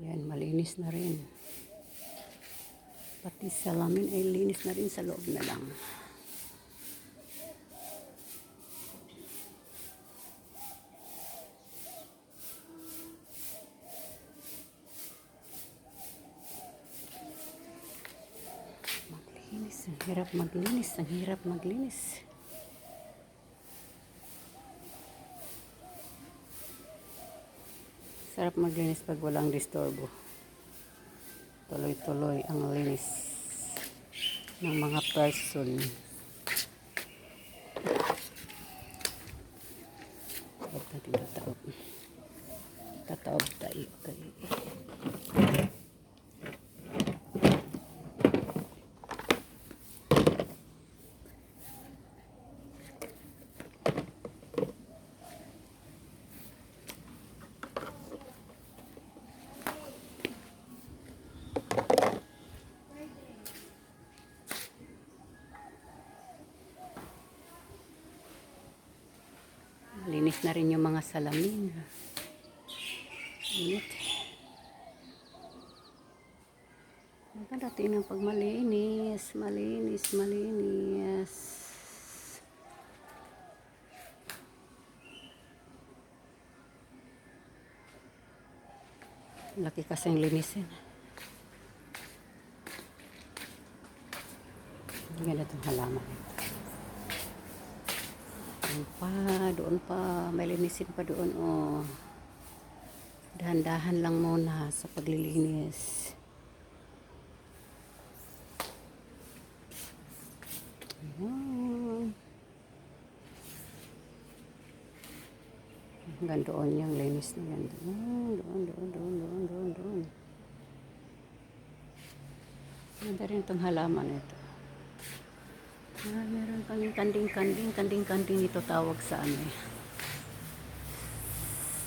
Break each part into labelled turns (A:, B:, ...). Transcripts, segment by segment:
A: Yan, malinis na rin. Pati salamin ay linis na rin sa loob na lang. Maglinis. Ang hirap maglinis. Ang hirap maglinis. Sarap maglinis pag walang disturbo. Tuloy-tuloy ang linis ng mga person. Tataob. Tataob tayo. Okay. Linis na rin yung mga salamin. Init. Maganda tingnan pag malinis, malinis, malinis. Laki kasing linisin. Ganda itong halaman. Doon pa, doon pa. May linisin pa doon, oh. Dahan-dahan lang muna sa paglilinis. Ayan. Hanggang doon yung linis na yan. Doon, doon, doon, doon, doon, doon, doon. Ganda rin itong halaman ito. Ah, meron kang kanding-kanding, kanding-kanding ito tawag sa ano eh.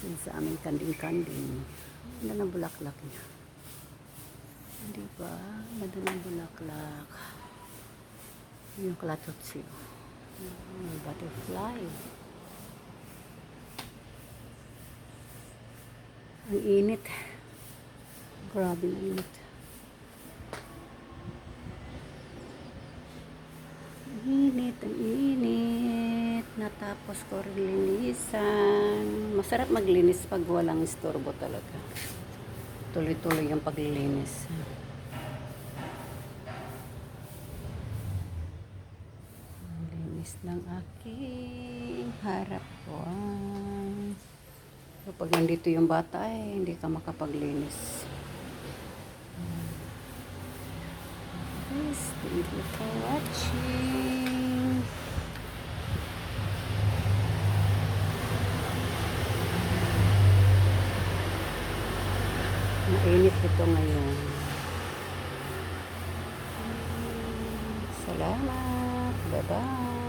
A: Yun sa aming kanding-kanding. Ganda ng bulaklak niya. Hindi ba? Ganda ng bulaklak. Yung kalatotsi. Mm, butterfly. Ang init. Grabe ang init. Init, ang init. Natapos ko rin linisan. Masarap maglinis pag walang istorbo talaga. Tuloy-tuloy yung paglilinis. Ang linis ng aking harap ko. Kapag nandito yung bata, eh, hindi ka makapaglinis. Guys, thank you for watching. Mainit ito ngayon. Salamat. Bye-bye.